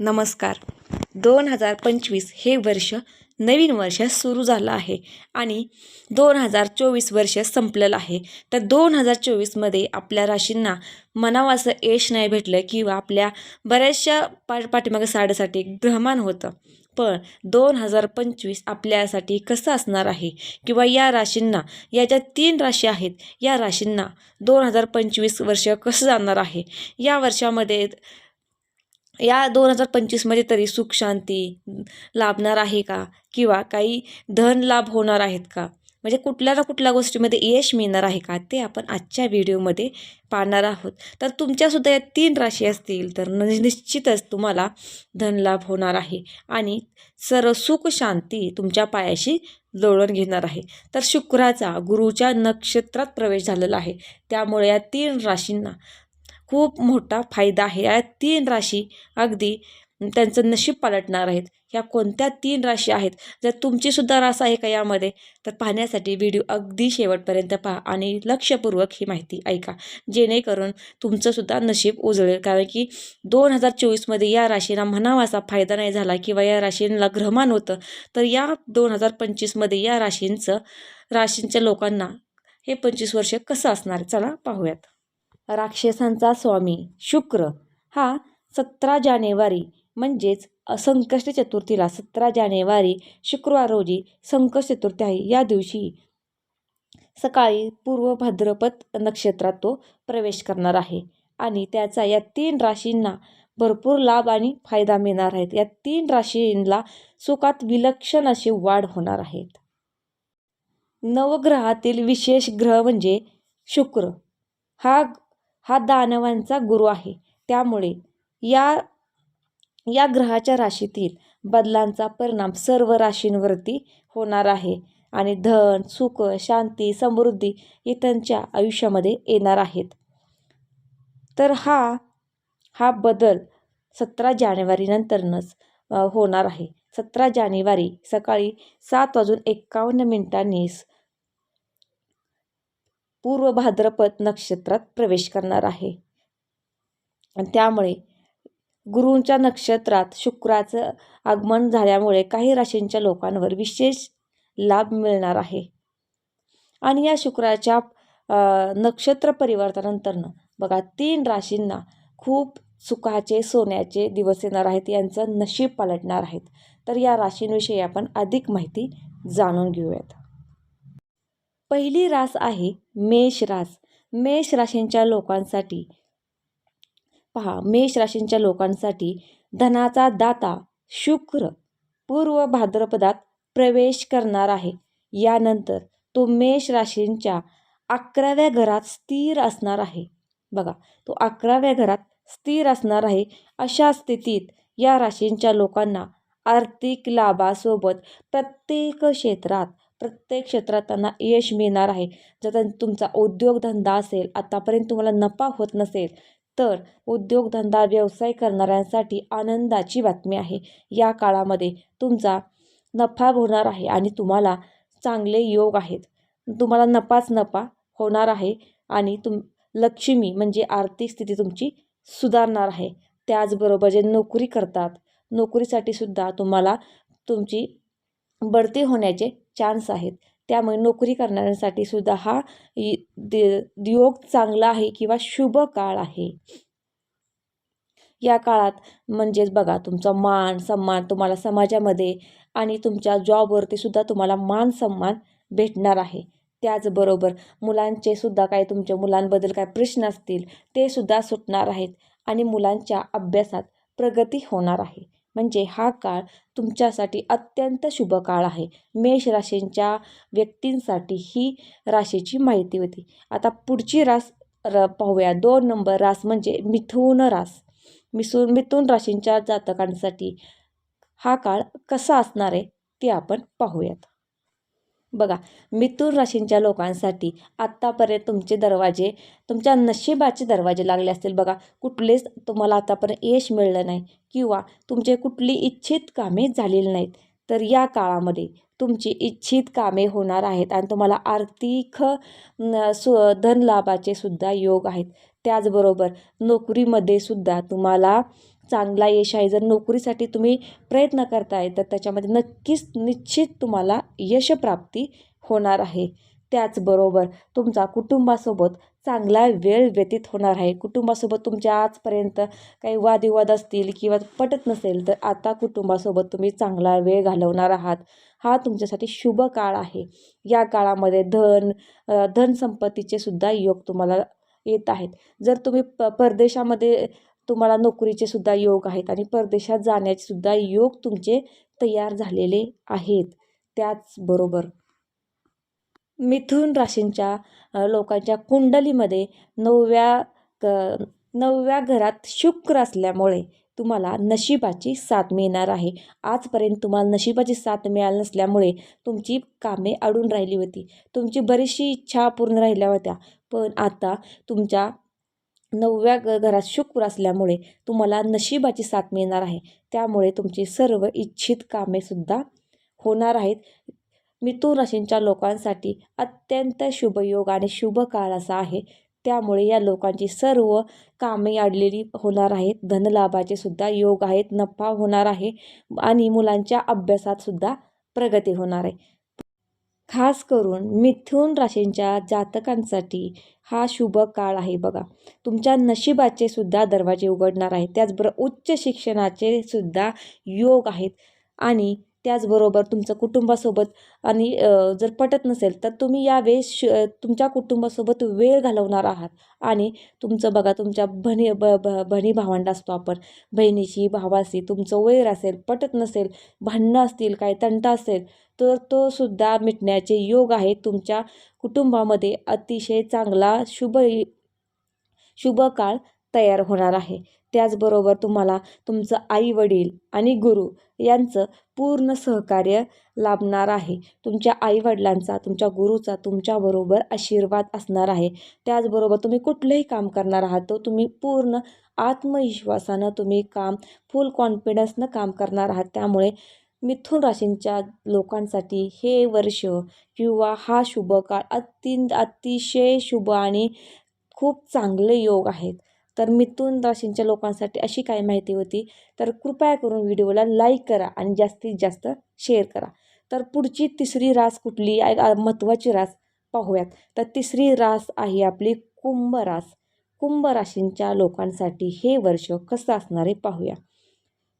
नमस्कार. दोन हजार पंचवीस हे वर्ष नवीन वर्ष सुरू झालं आहे आणि दोन हजार चोवीस वर्ष संपलेलं आहे. तर दोन हजार चोवीसमध्ये आपल्या राशींना मनावाचं असं यश नाही भेटलं किंवा आपल्या बऱ्याचशा पा पाठीमागं साडेसाठी ग्रहमान होतं. पण दोन हजार पंचवीस आपल्यासाठी कसं असणार आहे? किंवा या राशींना या ज्या तीन राशी आहेत या राशींना दोन हजार पंचवीस वर्ष कसं जाणार आहे? या वर्षामध्ये या दोन हजार पंचवीसमध्ये तरी सुख शांती लाभणार आहे का? किंवा काही धन लाभ होणार आहेत का? म्हणजे कुठल्या ना कुठल्या गोष्टीमध्ये यश मिळणार आहे का? ते आपण आजच्या व्हिडिओमध्ये पाहणार आहोत. तर तुमच्यासुद्धा या तीन राशी असतील तर निश्चितच तुम्हाला धनलाभ होणार आहे. आणि सर्व सुख शांती तुमच्या पायाशी जुळवून घेणार आहे. तर शुक्राचा गुरुच्या नक्षत्रात प्रवेश झालेला आहे. त्यामुळे या तीन राशींना खूप मोठा फायदा आहे. या तीन राशी अगदी त्यांचं नशीब पालटणार आहेत. ह्या कोणत्या तीन राशी आहेत? जर तुमचीसुद्धा रास आहे का यामध्ये? तर पाहण्यासाठी व्हिडिओ अगदी शेवटपर्यंत पहा आणि लक्षपूर्वक ही माहिती ऐका. जेणेकरून तुमचंसुद्धा नशीब उजळेल. कारण की दोन हजार चोवीसमध्ये या राशींना म्हणावा असा फायदा नाही झाला किंवा या राशींना ग्रहमान होतं. तर या दोन हजार पंचवीसमध्ये या राशींचं राशींच्या लोकांना हे पंचवीस वर्ष कसं असणार? चला पाहूयात. राक्षसांचा स्वामी. शुक्र. हा सतरा जानेवारी म्हणजेच संकष्ट चतुर्थीला सतरा जानेवारी शुक्रवार रोजी संकष्ट चतुर्थी आहे. या दिवशी सकाळी पूर्व भाद्रपद नक्षत्रात तो प्रवेश करणार आहे आणि त्याचा या तीन राशींना भरपूर लाभ आणि फायदा मिळणार आहेत. या तीन राशींना सुखात विलक्षण अशी वाढ होणार आहेत नवग्रहातील विशेष ग्रह म्हणजे शुक्र. हा हा दानवांचा गुरु आहे. त्यामुळे या या ग्रहाच्या राशीतील बदलांचा परिणाम सर्व राशींवरती होणार आहे आणि धन सुख शांती समृद्धी हे त्यांच्या आयुष्यामध्ये येणार आहेत. तर हा हा बदल सतरा जानेवारीनंतरनंच होणार आहे. सतरा जानेवारी सकाळी सात वाजून एक्कावन्न मिनिटांनीच पूर्व भाद्रपद नक्षत्रात प्रवेश करणार आहे. त्यामुळे गुरूंच्या नक्षत्रात शुक्राचं आगमन झाल्यामुळे काही राशींच्या लोकांवर विशेष लाभ मिळणार आहे. आणि या शुक्राच्या नक्षत्र परिवर्तनानंतरनं बघा तीन राशींना खूप सुखाचे सोन्याचे दिवस येणार आहेत यांचं नशीब पालटणार आहेत. तर या राशींविषयी आपण अधिक माहिती जाणून घेऊयात. पहिली रास आहे मेष रास. मेष राशींच्या लोकांसाठी पहा मेष राशींच्या लोकांसाठी धनाचा दाता शुक्र पूर्व भाद्रपदात प्रवेश करणार आहे. यानंतर तो मेष राशींच्या अकराव्या घरात स्थिर असणार आहे. बघा तो अकराव्या घरात स्थिर असणार आहे. अशा स्थितीत या राशींच्या लोकांना आर्थिक लाभासोबत प्रत्येक क्षेत्रात प्रत्येक क्षेत्रात त्यांना यश मिळणार आहे. जर तुमचा उद्योगधंदा असेल आतापर्यंत तुम्हाला नफा होत नसेल तर उद्योगधंदा व्यवसाय करणाऱ्यांसाठी आनंदाची बातमी आहे. या काळामध्ये तुमचा नफा होणार आहे आणि तुम्हाला चांगले योग आहेत. तुम्हाला नफाच नफा होणार आहे आणि तुम लक्ष्मी म्हणजे आर्थिक स्थिती तुमची सुधारणार आहे. त्याचबरोबर जे नोकरी करतात नोकरीसाठी सुद्धा तुम्हाला तुमची बढती होण्याचे चान्स आहेत. त्यामुळे नोकरी करणाऱ्यांसाठी सुद्धा हा योग चांगला आहे किंवा शुभ काळ आहे. या काळात म्हणजेच बघा तुमचा मान सन्मान तुम्हाला समाजामध्ये आणि तुमच्या जॉबवरती सुद्धा तुम्हाला मान सन्मान भेटणार आहे. त्याचबरोबर मुलांचे सुद्धा काही तुमच्या मुलांबद्दल काय प्रश्न असतील ते सुद्धा सुटणार आहेत आणि मुलांच्या अभ्यासात प्रगती होणार आहे. म्हणजे हा काळ तुमच्यासाठी अत्यंत शुभ काळ आहे. मेष राशींच्या व्यक्तींसाठी ही राशीची माहिती होती. आता पुढची रास र पाहूया. दोन नंबर रास म्हणजे मिथून रास. मिसून मिथून राशींच्या जातकांसाठी हा काळ कसा असणार आहे ते आपण पाहूयात. बघा मिथुन राशींच्या लोकांसाठी आत्तापर्यंत तुमचे दरवाजे तुमच्या नशिबाचे दरवाजे लागले असतील बघा. कुठलेच तुम्हाला आतापर्यंत यश मिळलं नाही किंवा तुमचे कुठली इच्छित कामे झालेली नाहीत. तर या काळामध्ये तुमची इच्छित कामे होणार आहेत आणि तुम्हाला आर्थिक सु धनलाभाचे सुद्धा योग आहेत. त्याचबरोबर नोकरीमध्ये सुद्धा तुम्हाला चांगला यश आहे. जर नोकरीसाठी तुम्ही प्रयत्न करताय तर त्याच्यामध्ये नक्कीच निश्चित तुम्हाला यशप्राप्ती होणार आहे. त्याचबरोबर तुमचा कुटुंबासोबत चांगला वेळ व्यतीत होणार आहे. कुटुंबासोबत तुमच्या आजपर्यंत काही वादविवाद असतील किंवा पटत नसेल तर आता कुटुंबासोबत तुम्ही चांगला वेळ घालवणार आहात. हा तुमच्यासाठी शुभ काळ आहे. या काळामध्ये धन धनसंपत्तीचे सुद्धा योग तुम्हाला येत आहेत. जर तुम्ही प परदेशामध्ये तुम्हाला नोकरीचे सुद्धा योग आहेत आणि परदेशात जाण्याचे सुद्धा योग तुमचे तयार झालेले आहेत. त्याचबरोबर मिथुन राशींच्या लोकांच्या कुंडलीमध्ये नवव्या क नवव्या घरात शुक्र असल्यामुळे तुम्हाला नशिबाची साथ मिळणार आहे. आजपर्यंत तुम्हाला नशिबाची साथ मिळाली नसल्यामुळे तुमची कामे अडून राहिली होती. तुमची बरीचशी इच्छा पूर्ण राहिल्या होत्या. पण आता तुमच्या नवव्या ग घरात शुक्र असल्यामुळे तुम्हाला नशिबाची साथ मिळणार आहे. त्यामुळे तुमची सर्व इच्छित कामेसुद्धा होणार आहेत. मिथुन राशींच्या लोकांसाठी अत्यंत शुभयोग आणि शुभ काळ असा आहे. त्यामुळे या लोकांची सर्व कामे अडलेली होणार आहेत. धनलाभाचे सुद्धा योग आहेत. नफा होणार आहे आणि मुलांच्या अभ्यासात सुद्धा प्रगती होणार आहे. खास करून मिथुन राशींच्या जातकांसाठी हा शुभ काळ आहे बघा. तुमच्या नशिबाचे सुद्धा दरवाजे उघडणार आहेत. त्याचबरोबर उच्च शिक्षणाचे सुद्धा योग आहेत. आणि त्याचबरोबर तुमचं कुटुंबासोबत आणि जर पटत नसेल तर तुम्ही यावेळेस श तुमच्या कुटुंबासोबत वेळ घालवणार आहात. आणि तुमचं बघा तुमच्या बहिणी ब ब बहिणी भावंड असतो आपण. बहिणीशी भावाशी तुमचं वैर असेल पटत नसेल भांडणं असतील काही तंटा असेल तर तो सुद्धा मिटण्याचे योग आहे. तुमच्या कुटुंबामध्ये अतिशय चांगला शुभ शुभ काळ तयार होणार आहे. त्याचबरोबर तुम्हाला तुमचं आई वडील आणि गुरु यांचं पूर्ण सहकार्य लाभणार आहे. तुमच्या आईवडिलांचा तुमच्या गुरुचा तुमच्याबरोबर आशीर्वाद असणार आहे. त्याचबरोबर तुम्ही कुठलंही काम करणार आहात तो तुम्ही पूर्ण आत्मविश्वासानं तुम्ही काम फुल कॉन्फिडन्सनं काम करणार आहात. त्यामुळे मिथुन राशींच्या लोकांसाठी हे वर्ष किंवा हा शुभ काळ अति अतिशय शुभ आणि खूप चांगले योग आहेत. तर मिथुन राशींच्या लोकांसाठी अशी काय माहिती होती. तर कृपया करून व्हिडिओला लाईक करा आणि जास्तीत जास्त शेअर करा. तर पुढची तिसरी रास कुठली? महत्त्वाची रास पाहूयात. तर तिसरी रास आहे आपली कुंभ रास. कुंभ राशींच्या लोकांसाठी हे वर्ष कसं असणार आहे पाहूया.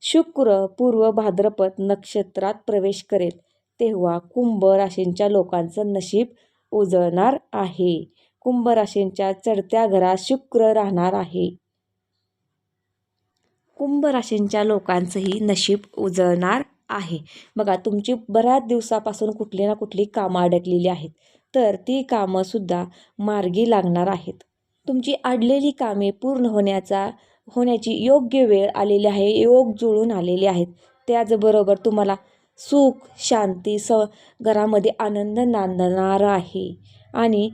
शुक्र पूर्व भाद्रपद नक्षत्रात प्रवेश करेल. तेव्हा कुंभ राशींच्या लोकांचं नशीब उजळणार आहे. कुंभ राशींच्या चढत्या घरात शुक्र राहणार आहे. कुंभ राशींच्या लोकांचंही नशीब उजळणार आहे. बघा तुमची बऱ्याच दिवसापासून कुठली ना कुठली कामं अडकलेली आहेत. तर ती कामंसुद्धा मार्गी लागणार आहेत. तुमची अडलेली कामे पूर्ण होण्याचा होण्याची योग्य वेळ आलेली आहे योग जुळून आलेले आहेत. त्याचबरोबर तुम्हाला सुख शांती स घरामध्ये आनंद नांदणार आहे. आणि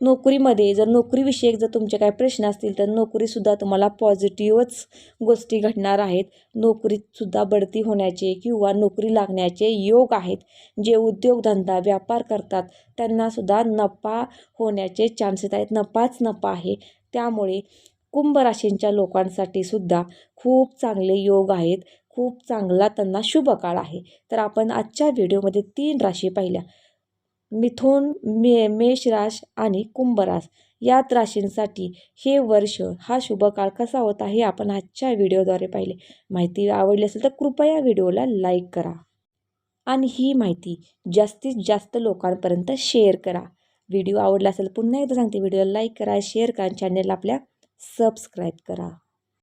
नोकरीमध्ये जर नोकरीविषयक जर तुमचे काही प्रश्न असतील तर नोकरीसुद्धा तुम्हाला पॉझिटिव्हच गोष्टी घडणार आहेत. नोकरीतसुद्धा बढती होण्याचे किंवा नोकरी लागण्याचे योग आहेत. जे उद्योगधंदा व्यापार करतात त्यांनासुद्धा नफा होण्याचे चान्सेस आहेत. नफाच नफा आहे. त्यामुळे कुंभ राशींच्या लोकांसाठी सुद्धा खूप चांगले योग आहेत. खूप चांगला त्यांना शुभ काळ आहे. तर आपण आजच्या व्हिडिओमध्ये तीन राशी पाहिल्या. मिथुन मे मेष राश आणि कुंभरास या राशींसाठी हे वर्ष हा शुभ काळ कसा होता हे आपण आजच्या व्हिडिओद्वारे पाहिले. माहिती आवडली असेल तर कृपया व्हिडिओला लाईक करा आणि ही माहिती जास्तीत जास्त लोकांपर्यंत शेअर करा. व्हिडिओ आवडला असेल पुन्हा एकदा सांगते व्हिडिओला लाईक करा शेअर करा चॅनल आपल्या सबस्क्राईब करा.